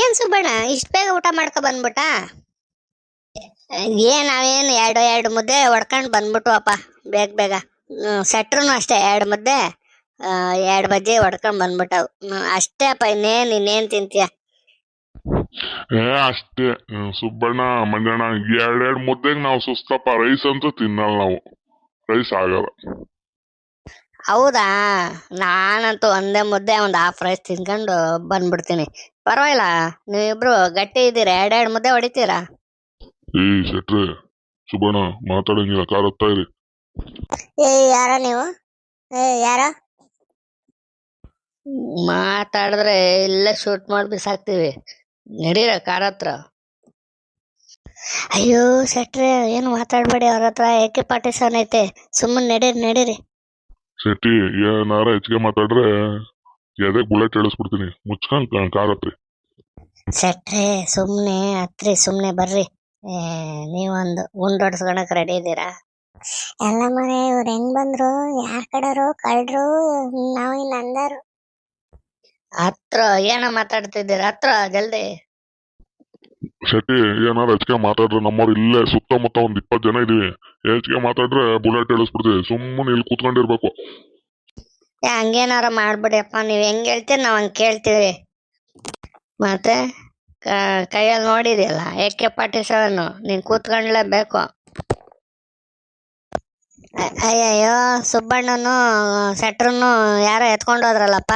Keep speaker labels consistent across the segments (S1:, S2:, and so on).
S1: ಏನ್ ಸುಬ್ಬಣ್ಣ, ಇಷ್ಟ ಬೇಗ ಊಟ ಮಾಡ್ಕೊ ಬಂದ್ಬಿಟ್ಟ? ಏನ್ ನಾವೇನು ಎರಡು ಎರಡು ಮುದ್ದೆ ಹೊಡ್ಕೊಂಡು ಬಂದ್ಬಿಟ್ವಪ್ಪ, ಬೇಗ ಬೇಗ. ಸೆಟ್ರೂನು ಅಷ್ಟೇ, ಎರಡು ಮುದ್ದೆ ಎರಡು ಬಜ್ಜಿ ಹೊಡ್ಕೊಂಡ್ ಬಂದ್ಬಿಟ್ಟವು. ಅಷ್ಟೇ ಅಪ್ಪ, ಇನ್ನೇನ್ ಇನ್ನೇನ್ ತಿಂತೀಯ?
S2: ಏ, ಅಷ್ಟೇ. ಸುಬ್ಬಣ್ಣ, ಮಂಜಣ್ಣ ಎರಡೆರಡು ಮುದ್ದೆಗೆ ನಾವು ಸುಸ್ತಪ್ಪ ರೈಸ್ ಅಂತೂ ತಿನ್ನಲ್ಲ ನಾವು. ರೈಸ್ ಆಗಲ್ಲ.
S1: ಹೌದಾ? ನಾನಂತೂ ಒಂದೇ ಮುದ್ದೆ ಒಂದು ಹಾಫ್ ರೈಸ್ ತಿನ್ಕೊಂಡು ಬಂದ್ಬಿಡ್ತೀನಿ. ಪರವಾಗಿಲ್ಲ ನೀವಿಬ್ರು ಗಟ್ಟಿ ಇದ್ದೀರಾ? ಎರಡೆರಡು ಮುದ್ದೆ ಹೊಡಿತೀರಾ?
S2: ಏ ಶೆಟ್ರೆ ಮಾತಾಡಂಗಿಲ್ಲ ಕಾರ್ ಹತ್ತಾ ಇರಿ
S1: ಏ ಯಾರ ನೀವು? ಏ ಯಾರ? ಮಾತಾಡಿದ್ರೆ ಇಲ್ಲೇ ಶೂಟ್ ಮಾಡಿ ಬಿಸಾಕ್ತೀವಿ. ನಡೀರ ಕಾರ್ ಹತ್ರ? ಅಯ್ಯೋ ಸೆಟ್ರೆ ಏನು ಮಾತಾಡ್ಬೇಡಿ ಅವ್ರ ಹತ್ರ ಏಕೆ ಪಾರ್ಟಿಸನ್ ಐತೆ. ಸುಮ್ಮನೆ ನಡೀರಿ ನಡೀರಿ.
S2: ಶೆಟ್ಟಿ ಏನಾರ ಹೆಚ್ಚಿಗೆ ಮಾತಾಡ್ರೆ ಎದೆ ಬುಲೆಟ್ ಇಳಿಸ್ಬಿಡ್ತೀನಿ ಮುಚ್ಕೊಂಡ್ ಕಾರ್ ಹತ್ರಿ.
S1: ಸೆಟ್ರೆ ಸುಮ್ನೆ ಹತ್ರಿ ಸುಮ್ನೆ ಬರ್ರಿ. ಏ, ನೀವೊಂದು ಉಂಡೊಡ್ಸ್ಕೊಳಕ್ ರೆಡಿ ಇದ್ದೀರಾ
S3: ಎಲ್ಲ ಮನೆ ಇವ್ರು ಹೆಂಗ್ ಬಂದ್ರು? ಯಾರ್ ಕಡೆರು? ಕಳ್ರು? ನಾವ್ ಅಂದರು
S1: ಹತ್ರ ಏನೋ ಮಾತಾಡ್ತಿದ್ದೀರಾ? ಹತ್ರ ಜಲ್ದಿ.
S2: ಶೆಟ್ಟಿ, ಏನಾರ ಹೆಚ್ಚಿಗೆ ಮಾತಾಡ್ರೆ ನಮ್ಮವ್ರು ಇಲ್ಲೇ ಸುತ್ತಮುತ್ತ ಒಂದ್ ಇಪ್ಪತ್ತು ಜನ ಇದೀವಿ. ಹೆಚ್ಚಿಗೆ ಮಾತಾಡ್ರೆ ಬುಲೆಟ್ ಇಳಿಸ್ಬಿಡ್ತೀವಿ ಸುಮ್ಮನೆ ಇಲ್ಲಿ ಕೂತ್ಕೊಂಡಿರ್ಬೇಕು.
S1: ಹಂಗೇನಾರ ಮಾಡ್ಬಿಡಿಯಪ್ಪ ನೀವ್ ಹೆಂಗ್ ಹೇಳ್ತೀರ ನಾವ್ ಹಂಗ್ ಕೇಳ್ತೀವಿ. ಮತ್ತೆ, ಕ- ಕೈಯಲ್ಲಿ ನೋಡಿದ್ಯಲ್ಲ ಏಕೆ ಪಾರ್ಟಿ ಸೆವೆನ್ ನೀನ್ ಕೂತ್ಕೊಂಡ್ಲೇಬೇಕು. ಅಯ್ಯಯ್ಯೋ, ಸುಬ್ಬಣ್ಣನು ಸೆಟ್ರನ್ನು ಯಾರೋ ಎತ್ಕೊಂಡು ಹೋದ್ರಲ್ಲಪ್ಪ.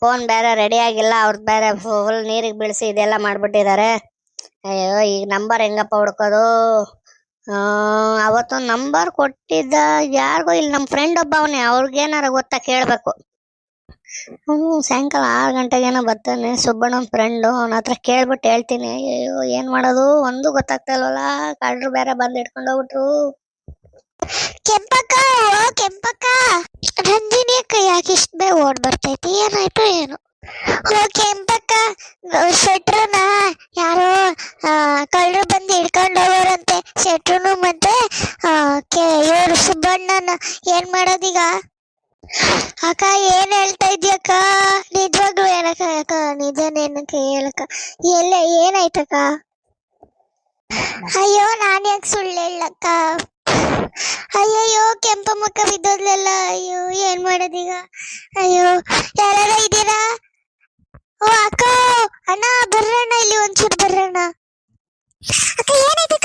S1: ಫೋನ್ ಬೇರೆ ರೆಡಿ ಆಗಿಲ್ಲ ಅವ್ರದ್ದು ಬೇರೆ ಫುಲ್ ನೀರಿಗೆ ಬೀಳಿಸಿ ಇದೆಲ್ಲ ಮಾಡ್ಬಿಟ್ಟಿದ್ದಾರೆ ಅಯ್ಯೋ, ಈಗ ನಂಬರ್ ಹೆಂಗಪ್ಪ ಹುಡ್ಕೋದು? ಅವತ್ತು ನಂಬರ್ ಕೊಟ್ಟಿದ್ದ ಯಾರಿಗೋ ಇಲ್ಲಿ ನಮ್ಮ ಫ್ರೆಂಡ್ ಒಬ್ಬ ಅವನೇ ಅವ್ರಿಗೇನಾರ ಗೊತ್ತಾ ಕೇಳಬೇಕು. ಹ್ಮ್ ಸಾಯಂಕಾಲ ಆರು ಗಂಟೆಗೇನೋ ಬರ್ತಾನೆ, ಸುಬ್ಬಣ್ಣನ ಫ್ರೆಂಡು ಅವನ ಹತ್ರ ಕೇಳ್ಬಿಟ್ಟು ಹೇಳ್ತೀನಿ. ಅಯ್ಯೋ, ಏನು ಮಾಡೋದು? ಒಂದು ಗೊತ್ತಾಗ್ತಾ ಇಲ್ವಲ್ಲ? ಕಳ್ಳರು ಬೇರೆ ಬಂದು ಇಟ್ಕೊಂಡು ಹೋಗ್ಬಿಟ್ರು.
S3: ಕೆಂಪಕ್ಕ, ಓ, ಕೆಂಪಕ್ಕ! ರಂಜಿನಿ ಅಕ್ಕ, ಯಾಕೆ ಇಷ್ಟ ಬೇಗ ಓಡ್ ಬರ್ತೈತಿ? ಏನಾಯ್ತು, ಏನು? ಓ, ಕೆಂಪಕ್ಕ ಶೆಟ್ರನ ಯಾರೋ ಆ, ಕಳ್ರು ಬಂದು ಹಿಡ್ಕೊಂಡು ಶೆಟ್ರುನು ಮತ್ತೆ ಇವರು ಸುಬ್ಬಣ್ಣನ ಏನ್ ಮಾಡೋದೀಗ? ಅಕ್ಕ, ಏನ್ ಹೇಳ್ತಾ ಇದ್ಯಕ್ಕ? ನಿಜವಾಗ್ಲೂ ಏನಕ್ಕ ಅಕ್ಕ ನಿಜನೇನಕ್ಕ ಹೇಳಕ್ಕ ಎಲ್ಲ ಏನಾಯ್ತಕ್ಕ? ಅಯ್ಯೋ, ನಾನ್ ಯಾಕೆ ಸುಳ್ಳು ಹೇಳಕ್ಕ? ಅಯ್ಯಯ್ಯೋ, ಕೆಂಪ ಮುಖ ಬಿದ್ದೋದ್ಲೆಲ್ಲ, ಅಯ್ಯೋ, ಏನ್ ಮಾಡೋದೀಗ? ಅಯ್ಯೋ ಯಾರ ಇದ್ದೀರಾ? ಓ, ಅಕ್ಕ, ಅಣ್ಣ, ಬರ್ರಣ್ಣ, ಇಲ್ಲಿ ಒಂಚೂರು ಬರ್ರಣ್ಣ. ಅಕ್ಕ ಏನಾಯ್ತಕ್ಕ